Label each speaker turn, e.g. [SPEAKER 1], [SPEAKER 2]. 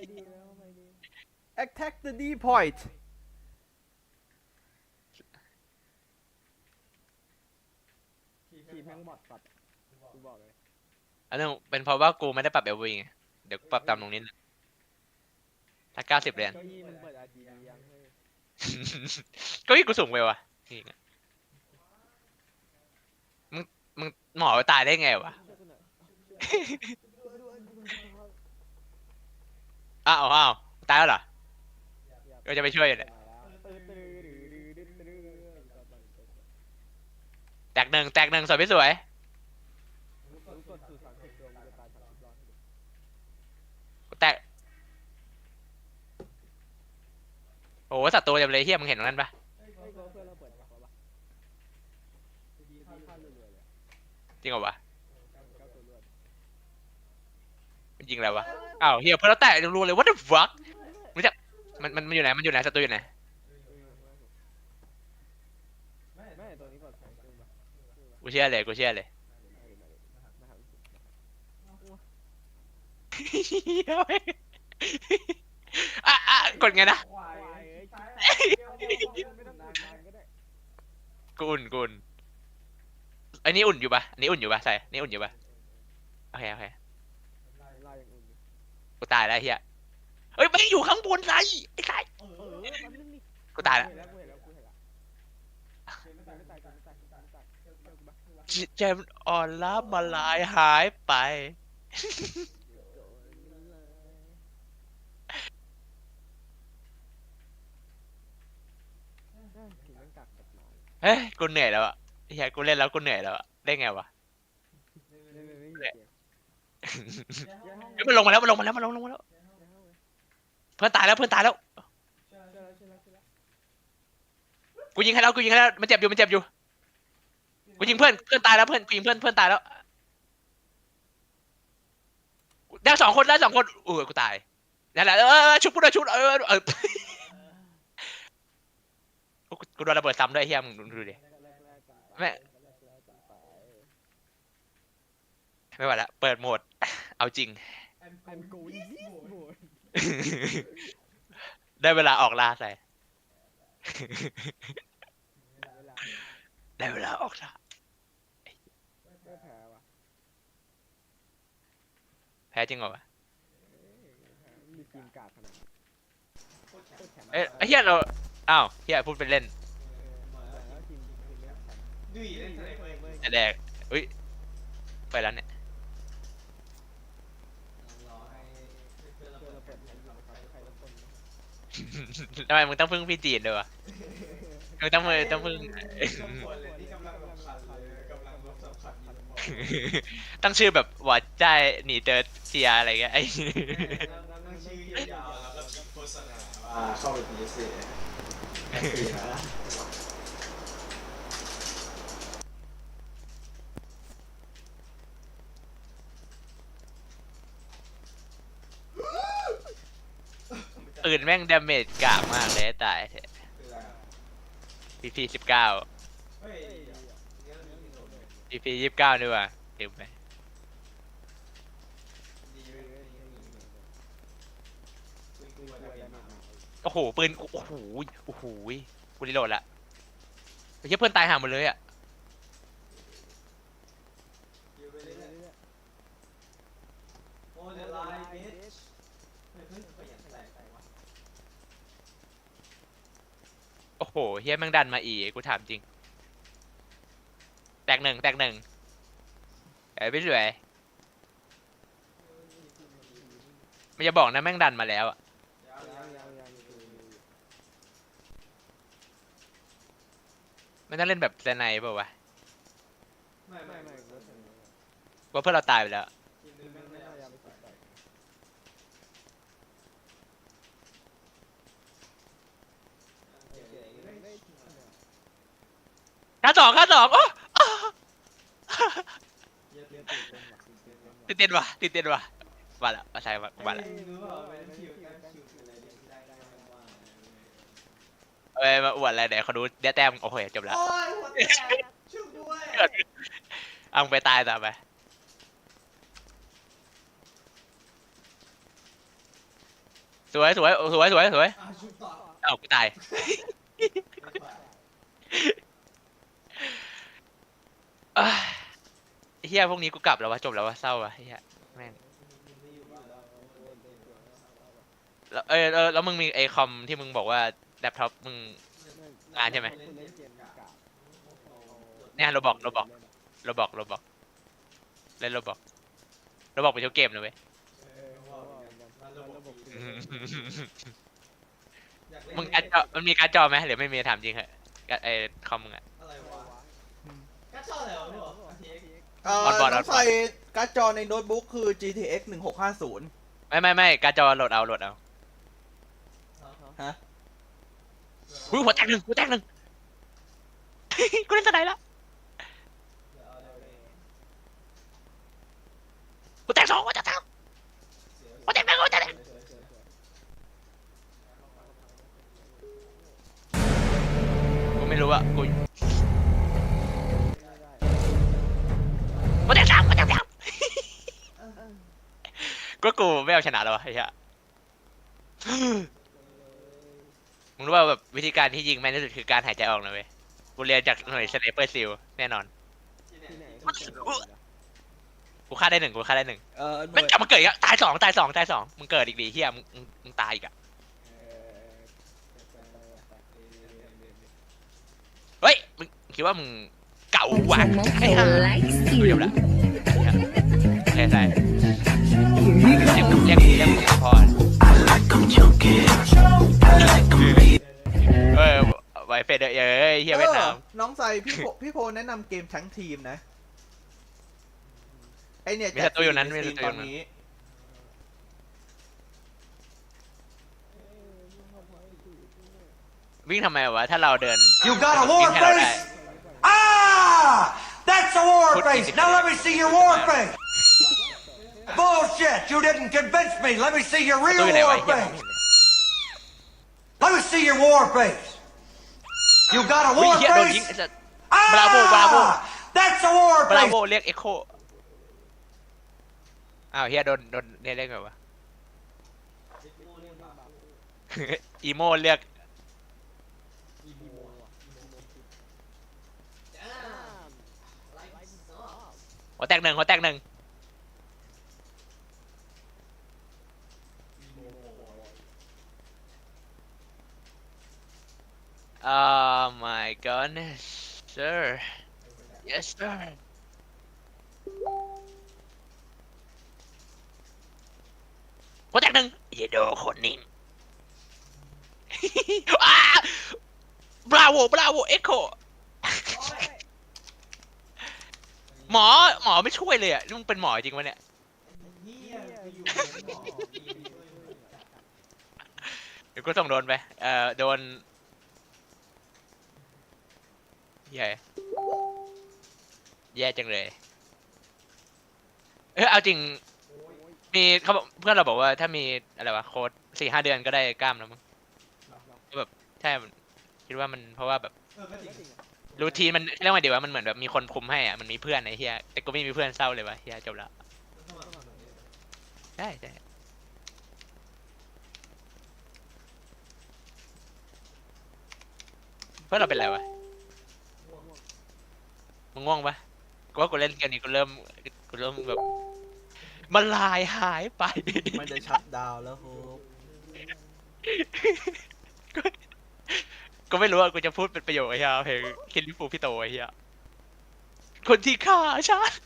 [SPEAKER 1] ไม่ดีแล้วไม่ดี
[SPEAKER 2] attack the D point
[SPEAKER 1] ทีมแม่งบอดปัดกูบอกเลย
[SPEAKER 3] อันนึงเป็นเพราะว่ากูไม่ได้ปรับเอลวีไงเดี๋ยวกูปรับตามตรงนี้นะถ้าเก้าสิบเหรียญ
[SPEAKER 1] เก้าอี้มึงเปิด RGB ยังเฮ้ย
[SPEAKER 3] ก็ยี่กูสูงไปวะจริงอะมึงมึงหมอตายได้ไงวะ
[SPEAKER 1] ช่วยกูหน่ อ้า
[SPEAKER 3] วอ้าวตายแล้วเหรอเราจะไปช่วยยู่เนี่ยแตกหนึ่งแตกหนึ่งสวยไม่สวยแตกโอ้สัตว์ตัวเต็มเลยเฮียมึงเห็นตรงนั้นปะ
[SPEAKER 1] จริ
[SPEAKER 3] งเหรอวะ
[SPEAKER 1] เก้าตัวรวด
[SPEAKER 3] มัน ยิงแล้ววะอ้าวเฮียเพื่อนเราแตกรัวๆเลย what the fuck รู้จักมันมันมันอยู่ไหนมันอยู่ไหนสัตว์ตัวอยู่ไหนกูเชื่อเลยกูเชื่อเลยอะอะกดไงนะ
[SPEAKER 1] กู
[SPEAKER 3] อุ่นกูอุ่นอันนี้อุ่นอยู่ปะอันนี้อุ่นอยู่ปะใส่นี่อุ่นอยู่ปะโอเคโอเค
[SPEAKER 1] ไล่ไล่อย่างอื่นดิ
[SPEAKER 3] กูตายแล้วเฮียเฮ้ยไม่งอยู่ข้างบนไรไอ้ไส้
[SPEAKER 1] เออแป๊บนึงดิ
[SPEAKER 3] กูตายแล้ว
[SPEAKER 1] เห็นแล้วกูเห็นแล้วกูเห็นแล้วไม่ตายไม่ตายไม่ตายไม่ตายไม่ตายเชื่อกูปะ
[SPEAKER 3] จิตใจมันอ่อนล้ามาลายหายไป เฮ้ยกูเหนื่อยแล้วอะเฮียกูเล่นแล้วกูเหนื่อยแล้วอะได้ไงวะ
[SPEAKER 1] ไม่ไม่ไม่ไม่เกี่ยว
[SPEAKER 3] เฮ้ยมันลงมาแล้วมันลงมาแล้วมันลงลงมาแล้ว เพื่อนตายแล้วเพื่อนตายแล้ว กูยิงให้แล้วกูยิงให้แล้วมันเจ็บอยู่มันเจ็บอยู่ กูยิงเพื่อนเพื่อนตายแล้วเพื่อนกูยิงเพื่อนเพื่อนตายแล้ว ได้สองคนได้สองคนเออกูตายนั่นแหละเออชุบกูด้วยชุบเออเออกูกูโดนระเบิดซ้ำด้วยเฮียมึงดูดิแม่ไม่ไหวละเปิดโหมด เอาจริง
[SPEAKER 1] I'm going this mode
[SPEAKER 3] ได้เวลาออกล่าใส่
[SPEAKER 1] เวลา
[SPEAKER 3] ได้เวลาออกล่า
[SPEAKER 1] ไม่แพ้ว่ะ
[SPEAKER 3] แพ้จริงเหรอวะ
[SPEAKER 1] มีทีมกาดขนาดนั้นโคตรแข็ง
[SPEAKER 3] เอ้ยไอ้เฮียเรา อ้าวเฮียพูดเป็นเล่น
[SPEAKER 1] แล้วทีมทีมเนี้ยแข็ง
[SPEAKER 4] ดุยเล่นทะเลเว้ย
[SPEAKER 3] แต่แดกอุ้ย ไปแล้วเนี่ย
[SPEAKER 4] รอให้เพื่อนเรา
[SPEAKER 1] เพื่อ
[SPEAKER 4] เปิ
[SPEAKER 1] เรา
[SPEAKER 4] ด
[SPEAKER 1] เปิดให้อยู่นะครับใครทุกคนนะ
[SPEAKER 3] ทำไมมึงต้องพึ่งพี่จีนด้วยวะมึงต้องมือต้องพึ่ง
[SPEAKER 4] ทุกคนเลยที่กำลังสำคัญเลยกำลังสำคัญอยู่
[SPEAKER 3] ตั้งชื่อแบบหวานใจหนีเจอเชียอะไรเงี้ยไอ้
[SPEAKER 4] ตั้งชื่อยาวๆแล้วก็โฆษณาว่าเข้าไปพีเอแปปีนะ
[SPEAKER 3] อื่นแม่งดาเมจกากมากเลยตาย
[SPEAKER 4] คืออะไร
[SPEAKER 3] พีพีสิบเก้า
[SPEAKER 4] เฮ้ยเดี๋ยวเดี๋ยวมีโหลดเลย
[SPEAKER 3] พีพียี่สิบเก้าด้วยว่ะลืมไป
[SPEAKER 4] ดีเว้ยคุยกูอะไรกันมา
[SPEAKER 3] โอ้โหปืนโอ้โหโอ้โหกูรีโหลดละไอ้เหี้ยเพื่อนตายห่าหมดเลยอะ
[SPEAKER 4] อยู่ไปเรื่อยๆโอ้เดลไลน์เบสเฮ้ยเฮ้ยขยันแตกไปวะ
[SPEAKER 3] โอ้โหเฮียแม่งดันมาอีกกูถามจริง แตกหนึ่งแตกหนึ่งเอ้ยไม่สวยไม่จะบอกนะแม่งดันมาแล้วอะไม่ต้องเล่นแบบเซนไนเปล่าวะ
[SPEAKER 1] ว่า
[SPEAKER 3] เพื่อนเราตายไปแล้ว
[SPEAKER 4] ไม่
[SPEAKER 1] ไม่
[SPEAKER 4] ได้
[SPEAKER 1] น่า
[SPEAKER 4] เอา
[SPEAKER 1] จะ
[SPEAKER 4] ยา
[SPEAKER 1] ไป
[SPEAKER 4] ไป
[SPEAKER 1] สุ
[SPEAKER 4] สุ
[SPEAKER 1] ด
[SPEAKER 4] ด
[SPEAKER 1] ไป
[SPEAKER 4] ไป
[SPEAKER 1] โอเคไม่ได้ทีมเนี่ย
[SPEAKER 3] ค่าสองค่าสองโอ้
[SPEAKER 4] เยอะ
[SPEAKER 1] เรี
[SPEAKER 4] เกิ
[SPEAKER 1] ยน
[SPEAKER 4] น
[SPEAKER 1] ตื่นเต้นว่ะตื่นเต้นว่ะ
[SPEAKER 3] ติดเต้นว่ะติดเต้นว่ะมาละมาใช่มามาละ
[SPEAKER 4] รู้เปล่าเป็นคิวกันคิวอะไรที่ได้ได้ว่า
[SPEAKER 3] เอ้ยมาอวดอะไรเดี๋ยวเขาดูเดี๋ยวแต้มโอเคจบแล้ว
[SPEAKER 4] โอ้ยหัวแตกช่วยด้วย
[SPEAKER 3] เอามึงไปตายต่อไปสวยสวยสวยสวยสวย
[SPEAKER 4] อะชุบต่อ
[SPEAKER 3] เอ้ากูตาย
[SPEAKER 4] ไม่ไหว
[SPEAKER 3] เอ้เฮียพวกนี้กูกลับแล้ววะจบแล้ววะเศร้าวะเฮียแม่ง
[SPEAKER 4] แล้ว
[SPEAKER 3] เออแล้วมึงมีไอคอมที่มึงบอกว่าแล็ปท็อปมึงงานใช่ไหม
[SPEAKER 1] เนี่
[SPEAKER 3] ยเราบอกเราบอกเราบอกเราบอกเล่นเราบอกเราบอกไปเกมเลยเว้ย
[SPEAKER 4] เออว่าเกมนะบบดี
[SPEAKER 3] อืม
[SPEAKER 4] อย
[SPEAKER 3] มึงการดจอมันมีการดจอไหมหรือไม่มีถามจริงเหรอะไอคอมมึงอะ
[SPEAKER 4] ก็ชอบแล้วนี่หรออาทิตย์
[SPEAKER 2] เอ่อ
[SPEAKER 3] ออนบอร์ด
[SPEAKER 2] ต้
[SPEAKER 3] อ
[SPEAKER 2] อ
[SPEAKER 3] อน
[SPEAKER 2] ง
[SPEAKER 3] บอร์ด
[SPEAKER 2] ใส่การ์ดจอในโน้ตบุ๊กคือ GTX 1650
[SPEAKER 3] ไม่ไม่ไม่การ์ดจอโหลดเอาโหลดเอา
[SPEAKER 2] ฮะ
[SPEAKER 3] อุ้ยหัวแตกหนึ่งหัวแตกหนึ่ง กูเล่นสไนด์แล้ว
[SPEAKER 4] เดี๋ยวเอาเดี๋ยวเลย
[SPEAKER 3] หัวแตกสองหัวแตกสอง
[SPEAKER 4] เสีย
[SPEAKER 3] หัวแตกหนึ่งหัวแตกหนึ่ง
[SPEAKER 4] เสียเสีย
[SPEAKER 3] กูไม่รู้อะกูหัวแตก ก็กูไม่เอาชนะแล้ววะไอ้เหี้ยมึงรู้ว่าแบบวิธีการที่ยิงแม่นที่สุดคือการหายใจออกนะเว้ยกูเรียนจากหน่วยสไนเปอร์ซิลแน่นอน
[SPEAKER 4] ที่ไหน
[SPEAKER 1] ที่ไหน
[SPEAKER 3] กูฆ่าได้หนึ่งกูฆ่าได้หนึ่ง
[SPEAKER 2] เออหน่
[SPEAKER 3] ไม่
[SPEAKER 2] วย
[SPEAKER 3] กลับมาเกิดอีกอะตายสองตายสองตายสองมึงเกิดอีกดิเฮียมึงมึงมึงตายอีกอะ
[SPEAKER 1] เออ
[SPEAKER 3] เฮ้ยมึงคิดว่ามึงเก่าหวานไอ้ห่า
[SPEAKER 5] Tomoko likes
[SPEAKER 3] เดี๋ยว
[SPEAKER 5] you.
[SPEAKER 3] ละใช่ใช่ เรียกเรียกเรียกมึงพ่อเออไวเฟดเอ้ยเฮียเวียดนาม
[SPEAKER 2] ออน้องใส่พี่โพพี่โพแนะนำเกมทั้งทีมนะไอเนี่ย
[SPEAKER 3] มีศัตรูอยู่นั้นมีศัตรู
[SPEAKER 2] ต
[SPEAKER 3] อ
[SPEAKER 2] อน
[SPEAKER 3] ยู่นั้น
[SPEAKER 2] นี้
[SPEAKER 3] วิ่งทำไมวะ ถ้าเราเดิน
[SPEAKER 6] You got a war
[SPEAKER 3] วิ่งให้เราได้
[SPEAKER 6] face? Ah! That's a war
[SPEAKER 3] Put
[SPEAKER 6] face!
[SPEAKER 3] it-
[SPEAKER 6] Now let me see your war face! Bullshit! You didn't convince me! Let me see your
[SPEAKER 3] ประ
[SPEAKER 6] real
[SPEAKER 3] ตูอยู่ไหนวะ
[SPEAKER 6] war
[SPEAKER 3] เฮียมอง
[SPEAKER 6] face!
[SPEAKER 3] ไม่เห็นเลย
[SPEAKER 6] Let me see your war face! You got a
[SPEAKER 3] อุ้ย
[SPEAKER 6] war
[SPEAKER 3] เฮียโดนยิง
[SPEAKER 6] face?
[SPEAKER 3] ไอ้สัส Bravo, bravo.
[SPEAKER 6] Ah! That's a war
[SPEAKER 3] บรา
[SPEAKER 6] face!
[SPEAKER 3] โวเรียกเอ็กโคอ้าวเฮียโดนโดนเรียกเรียกไงวะ
[SPEAKER 4] ดิโมเรียกบาป
[SPEAKER 3] อีโมเรียก
[SPEAKER 4] อีโมอะจ้าไลฟ์ซอฟ
[SPEAKER 3] หัวแตกหนึ่งหัวแตกหนึ่ง
[SPEAKER 4] อีโม
[SPEAKER 3] อ่า my goodness sir yes sir หัวแตกหนึ่งเยโดคนนิ่ง อ้า บราโวบราโวเอ็กโคหมอหมอไม่ช่วยเลยอะนี่มึงเป็นหมอจริงวะเนี่ย
[SPEAKER 4] เดี๋ย
[SPEAKER 3] วกูส่งโดนไป เอ่อ โดน แย่แย่จังเลย เออเอาจริง มีเขาบอกเพื่อนเราบอกว่าถ้ามีอะไรวะโค้ดสี่ห้าเดือนก็ได้กล้ามแล้วมั้งใช่คิดว่ามันเพราะว่าแบบรูทีนมันเรียกว่าเดี๋ยวว่ามันเหมือนแบบมีคนคุมให้อะมันมีเพื่อนไอ้เฮียแต่กูไม่มีเพื่อนเศร้าเลยวะเฮียจบแล้วใช่ใช่เพื่อนเราเป็นไรวะ มึงง่วงปะกูว่ากูเล่นเกมนี้กูเริ่มกูเริ่มแบบ มันลายหายไป
[SPEAKER 2] มันจะชัดดาวน์แล้วครับ
[SPEAKER 3] ก็ไม่รู้ว่ากูจะพูดเป็นประโยคไอ้เหี้ยเพลงคิดลิฟูพี่โตไอ้เหี้ยคนที่ฆ่าชาติ